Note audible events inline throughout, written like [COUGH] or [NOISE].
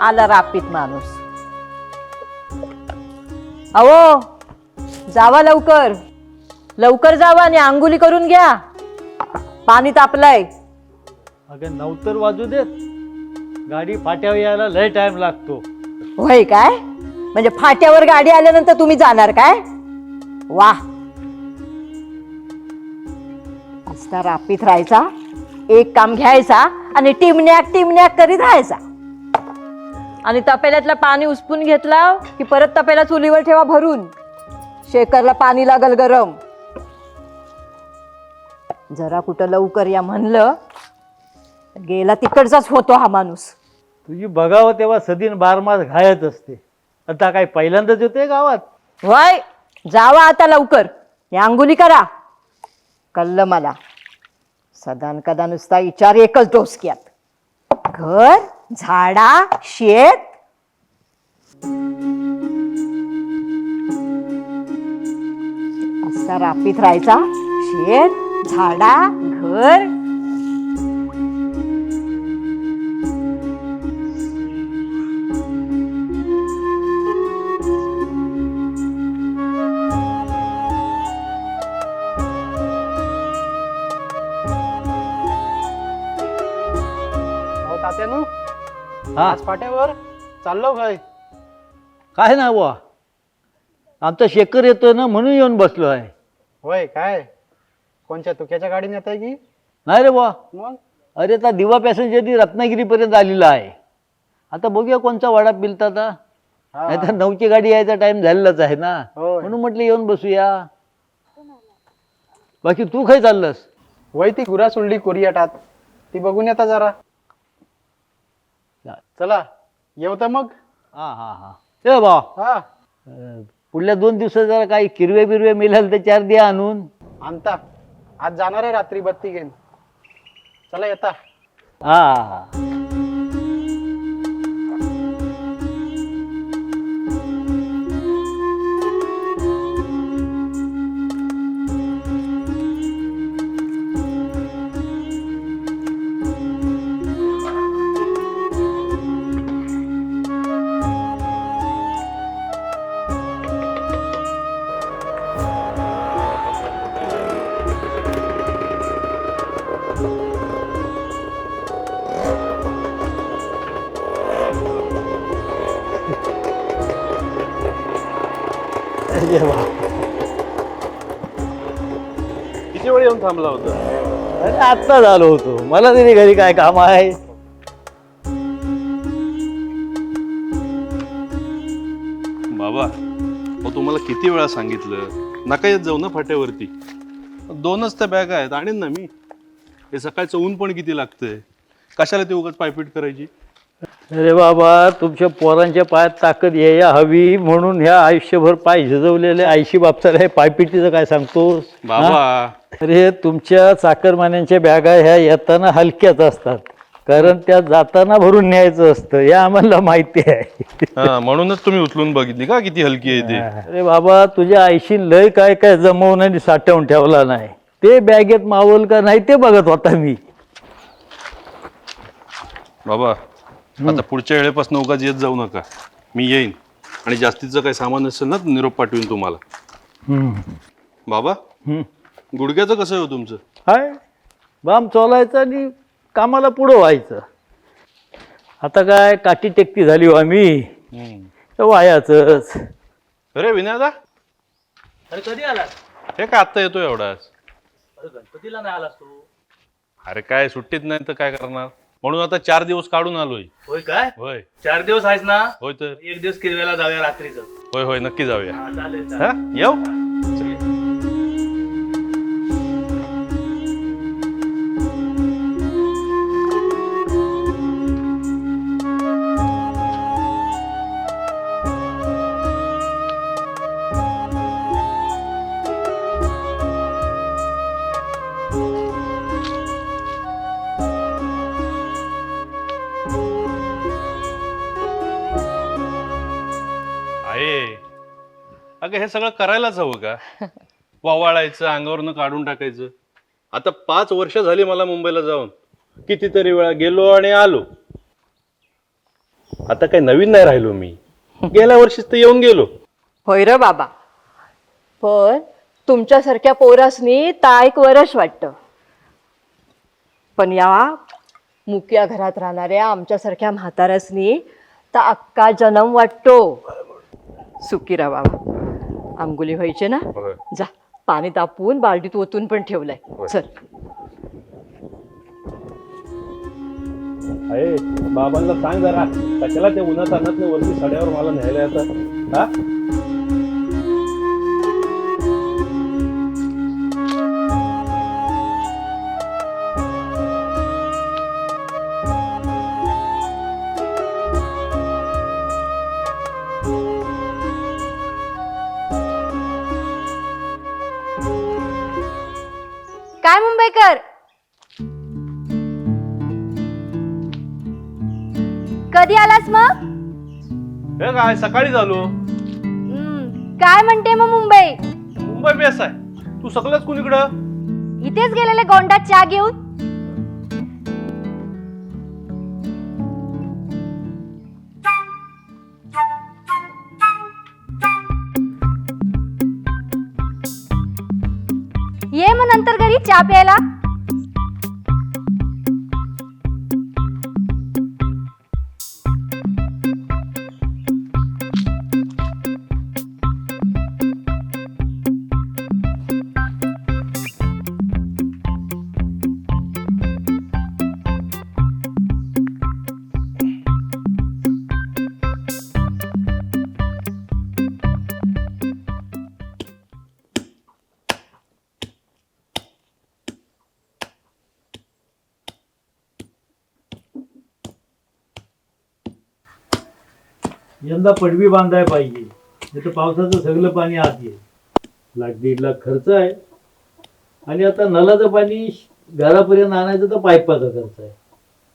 आला रापीत माणूस. अहो जावा लवकर. लवकर जावा आणि आंघोळी करून घ्या. पाणी तापलंय. अगं नवतर वाजू देत. गाडी फाट्यावर यायला लय टाइम लागतो. होय काय? म्हणजे फाट्यावर गाडी आल्यानंतर तुम्ही जाणार काय? वा. रापीत राहायचा. एक काम घ्यायचा आणि टिमण्याक टिमण्याक करीत राहायचा. आणि तपेल्यातलं पाणी उसपून घेतला की परत तपेला चुलीवर ठेवा भरून. शेकरला पाणी लागल गरम. जरा कुठं लवकर या म्हणलं गेला तिकडचाच होतो हा माणूस. तुझी बघावं तेव्हा सदीन बारमास घायच असते. आता काय पहिल्यांदाच येते गावात? वय जावा आता लवकर. या अंगुली करा. कळलं मला. सदान कदा नुसता विचार एकच डोसक्यात. घर? झाडा शेत. असा रापीत राहायचा. शेत झाडा घर. हा. आज फाट्यावर चाललो काय काय ना बुवा? आमचा शेकर येतोय ना म्हणून येऊन बसलो आहे. होय काय? कोणच्या तुक्याच्या गाडीने येत आहे की? नाही रे बुवा. मग? अरे आता दिवा पॅसेंजरनी रत्नागिरीपर्यंत आलेला आहे. आता बघूया कोणचा वाडा पिलता आता. हा. नाही तर नऊची गाडी यायचा टाइम झालेलाच आहे ना. होय. म्हणून म्हटलं येऊन बसूया. बाकी तू काय चाललंस? वय ती गुरा सोडली कोरियाटात ती बघून येता जरा. चला येऊ तर मग. हा हा हा. बा. हा. पुढल्या दोन दिवसात जरा काही किरवे बिरवे मिळाल तर चार द्या आणून. आणता. आज जाणार आहे रात्री बत्ती घेऊन. चला येता. हा अरे वा. किती वेळ येऊन थांबला होता? अरे आत्ता झालो होतो. मला तरी घरी काय काम आहे? बाबा अहो तुम्हाला किती वेळा सांगितलं? नका येत जाऊ ना फाट्यावरती. दोनच त्या बॅग आहेत. आणीन ना मी. हे सकाळचं ऊन पण किती लागतंय? कशाला ते उगाच पायपीट करायची? अरे बाबा तुमच्या पोरांच्या पायात ताकद यायला हवी म्हणून ह्या आयुष्यभर पाय झिजवलेले आईशी बापसाला हे पायपिटीचं काय सांगतोस? हा? बाबा अरे तुमच्या चाकरमान्यांच्या बॅगा ह्या येताना हलक्याच असतात. कारण त्या जाताना भरून न्यायचं असतं. हे आम्हाला माहिती आहे. हा म्हणूनच तुम्ही उचलून बघितली का किती हलकी आहे ते? अरे बाबा तुझ्या आईशी लय काय काय जमवून आणि साठवून ठेवला नाही. ते बॅगेत मावल का नाही ते बघत होता मी. बाबा आता पुढच्या वेळेपासून उगाच येत जाऊ नका. मी येईन. आणि जास्तीचं काही सामान असेल ना निरोप पाठवीन तुम्हाला. हम्म. बाबा हम्म. गुडघ्याचं कसं आहे हो तुमचं? हाय. बाम चोलायचं आणि कामाला पुढं व्हायचं. आता काय काठी टेकती झाली हो आम्ही. तर वायाचंच अरे विनयदा? अरे कधी आलास? हे काय आत्ता येतो एवढाच अरे गणपतीला नाही आलास तू. अरे काय सुट्टीत नाही तर काय करणार? म्हणून आता चार दिवस काढून आलोय. होय काय? होय. चार दिवस आहेस ना? होय तर. एक दिवस किरव्याला जाऊया रात्रीचं. होय होय नक्की जाऊया. हा, चालेल हा? चालेल. येऊ? का हे सगळं करायलाच हवं का? वावाळायचं अंगावरनं काढून टाकायचं. आता पाच वर्ष झाली मला मुंबईला जाऊन. कितीतरी वेळा गेलो आणि आलो. आता काही नवीन नाही राहिलो मी. गेल्या वर्षीच तर येऊन गेलो. होय र बाबा. पण तुमच्यासारख्या पोरासनी ता एक वरश वाटतं. पण या मुक्या घरात राहणाऱ्या आमच्यासारख्या म्हाताऱ्यासनी तर अक्का जन्म वाटतो. सुखी रा बाबा. आंघोळी व्हायचे ना? होय. जा पाणी तापवून बालडीत ओतून पण ठेवलंय. चल. अरे बाबांना सांग जरा. कशाला ते उन्हात आणत नाही वरती साड्यावर मला न्यायला येतं? हा? काय मुंबईकर? कधी आलास मग? हे काय सकाळी झालो हम्म, काय म्हणते मग मुंबई? मुंबई बेस आहे. तू सगळंच कुणीकडं? इथेच गेलेले गोंडात चहा घेऊन? मग नंतर घरी चहा प्यायला? यंदा पडवी बांधाय पाहिजे. नाही तर पावसाचं सगळं पाणी आत येईल. लाख दीड लाख खर्च आहे. आणि आता नलाचं पाणी घरापर्यंत आणायचं तर पाईपाचा खर्च आहे.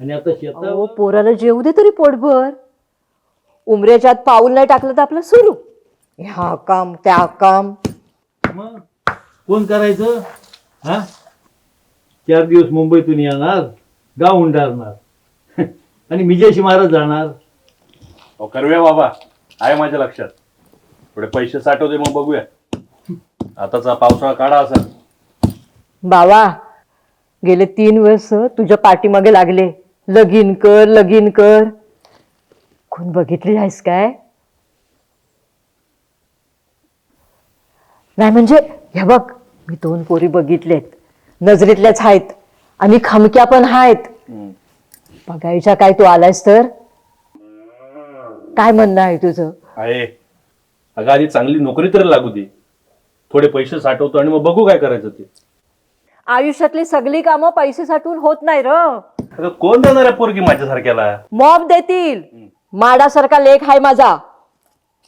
आणि आता अहो, शेतावर पोराला जेवू दे तरी पोटभर. उमऱ्याच्या आत पाऊल नाही टाकलं तर आपलं सुरू ह्या काम त्या काम. मग? कोण करायचं? हा? चार दिवस मुंबईतून येणार गाव उंडारणार. [LAUGHS] आणि मिजेशी मारत जाणार. अहो करवे बाबा. आहे माझ्या लक्षात. थोडे पैसे साठवते मग बघूया. आताचा पावसाळा काढा असा. बाबा गेले तीन वर्ष तुझ्या पाठीमागे लागले. लगीन कर लगीन कर. कोण बघितली आहेस काय? नाही म्हणजे हे बघ मी दोन पोरी बघितलेत. नजरेतल्याच आहेत आणि खमक्या पण आहेत. बघायच्या काय तू आलायस तर? काय म्हणणं आहे तुझं? आहे. अगं आधी चांगली नोकरी तरी लागू दे. थोडे पैसे साठवतो आणि मग बघू काय करायचं ते. आयुष्यातली सगळी कामं पैसे साठवून होत नाही र. अगं कोण देणार आहे पोरगी माझ्यासारख्याला? मॉब देतील. माडासारखा लेख हाय माझा.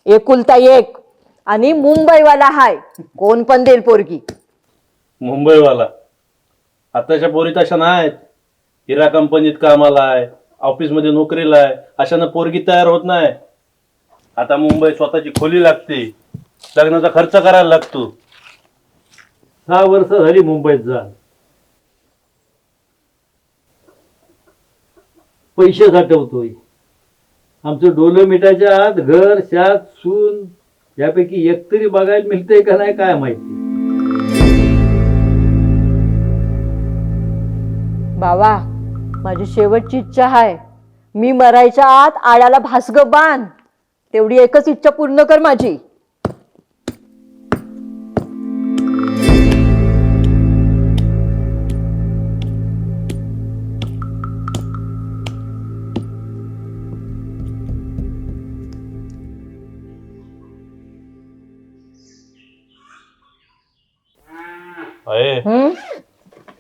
एकुलता एक. आणि मुंबईवाला हाय. कोण पण देईल पोरगी. मुंबईवाला. आताच्या पोरी तशा नाहीत. हिरा कंपनीत कामाला आहे. ऑफिसमध्ये नोकरीला आहे. अशानं पोरगी तयार होत नाही. आता मुंबई स्वतःची खोली लागते. लग्नाचा खर्च करायला लागतो. सहा वर्ष झाली मुंबईत जा. पैसे साठवतोय. आमचं डोलं मिठाच्या आत घर शात सून यापैकी एक तरी बघायला मिळतंय का नाही काय माहिती. बाबा माझी शेवटची इच्छा आहे मी मरायच्या आत आळ्याला भासग बांध तेवढी एकच इच्छा पूर्ण कर माझी.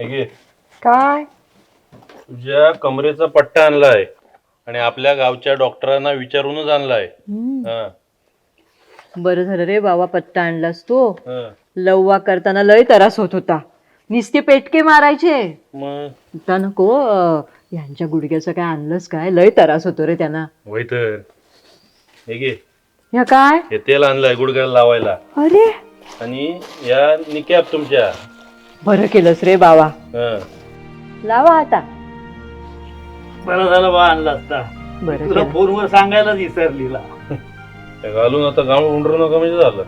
हे घे. काय? तुझ्या कमरेचा पट्टा आणलाय आणि आपल्या गावच्या डॉक्टरांना विचारूनच आणलाय. हा, बरं झालं रे बाबा पत्ता आणलास तो. हा. लव्वा करताना लय त्रास होत होता. निस्ते पेटके मारायचे. मग? आता नको अं, यांच्या गुडघ्याचं काय आणलंस काय? लय त्रास होतो रे त्यांना. होय तर. हे घे. ह्या काय? हे तेल आणलंय गुडघ्याला लावायला. अरे! आणि या निकॅप तुमच्या. बरं केलंस रे बाबा. हा. लावा आता. बरं झालं बा आणला असता बरं तुला केलं. फोनवर सांगायलाच विसरलीला. ते घालून आता गाव उंडरू नका म्हणजे झालं.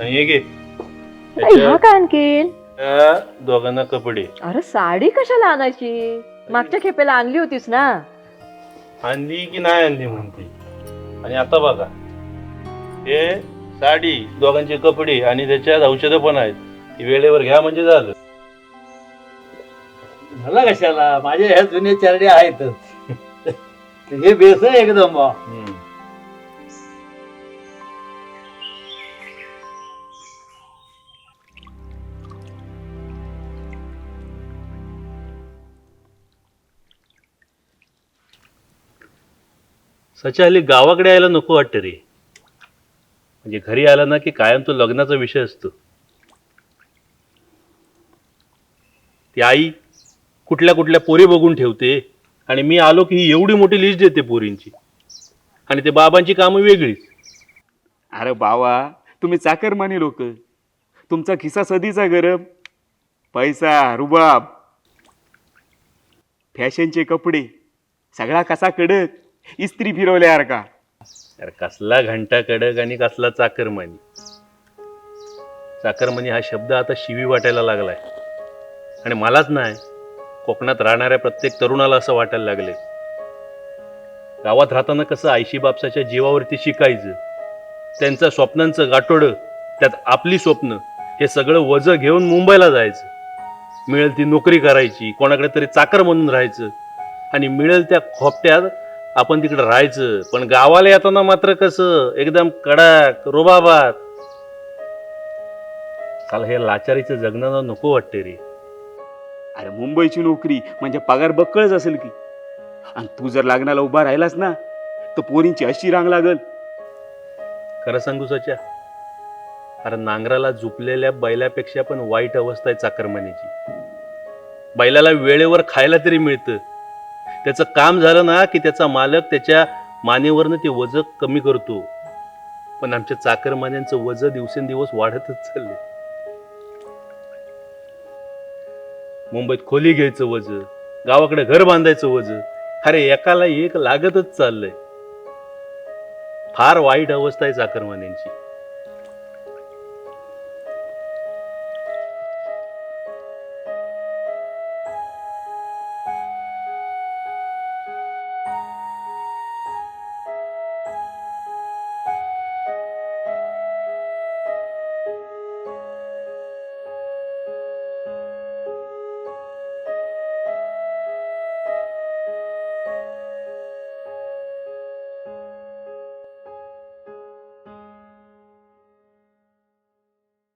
आणि हे घे. ह्या त्याच्यात काय आणखीन? त्या दोघांना कपडे. अरे साडी कशाला आणायची? मागच्या खेपेला आणली होतीस ना? आणली की नाही आणली म्हणते. आणि आता बघा. हे साडी दोघांचे कपडे आणि त्याच्यात औषधं पण आहेत. ती वेळेवर घ्या म्हणजे झालं. मला कशाला? माझ्या ह्या जुने चारडे आहेतच हे बेस आहे एकदम. बा सच्या हल्ली गावाकडे यायला नको वाटतं रे. म्हणजे घरी आला ना की कायम तो लग्नाचा विषय असतो. ती आई कुठल्या कुठल्या पोरी बघून ठेवते आणि मी आलो की ही एवढी मोठी लिस्ट देते पोरींची. आणि ते बाबांची कामं वेगळीच. अरे बावा तुम्ही चाकरमानी लोक. तुमचा खिसा सदीचा गरम. पैसा रुबाब. फॅशनचे कपडे. सगळा कसा कडक. इस्त्री फिरवल्यासारखा अरे कसला घंटा कडक आणि कसला चाकरमानी. चाकरमानी हा शब्द आता शिवी वाटायला लागलाय. आणि मलाच नाही. कोकणात राहणाऱ्या प्रत्येक तरुणाला असं वाटायला लागले. गावात राहताना कसं आयशी बापसाच्या जीवावरती शिकायचं? त्यांचं स्वप्नांचं गाठोडं त्यात आपली स्वप्न हे सगळं वजं घेऊन मुंबईला जायचं. मिळेल ती नोकरी करायची कोणाकडे तरी चाकर म्हणून राहायचं. आणि मिळेल त्या खोपट्यात आपण तिकडे राहायचं. पण गावाला येताना मात्र कसं? एकदम कडक रुबाबात. काल हे लाचारीचं जगणं नको वाटते रे. अरे मुंबईची नोकरी म्हणजे पगार बक्कळच असेल की. आणि तू जर लग्नाला उभा राहिलास ना तर पोरींची अशी रांग लागल. खरं सांगू सच्या अरे नांगराला झुपलेल्या बैलापेक्षा पण वाईट अवस्था आहे चाकरमानीची. बैलाला वेळेवर खायला तरी मिळतं. त्याचं काम झालं ना की त्याचा मालक त्याच्या मानेवरनं ते वजन कमी करतो. पण आमच्या चाकरमान्यांचं वजन दिवसेंदिवस वाढतच चाललंय. मुंबईत खोली घ्यायचं वज गावाकडे घर बांधायचं वज. अरे एकाला एक लागतच चाललंय. फार वाईट अवस्था आहे चाकरमान्यांची.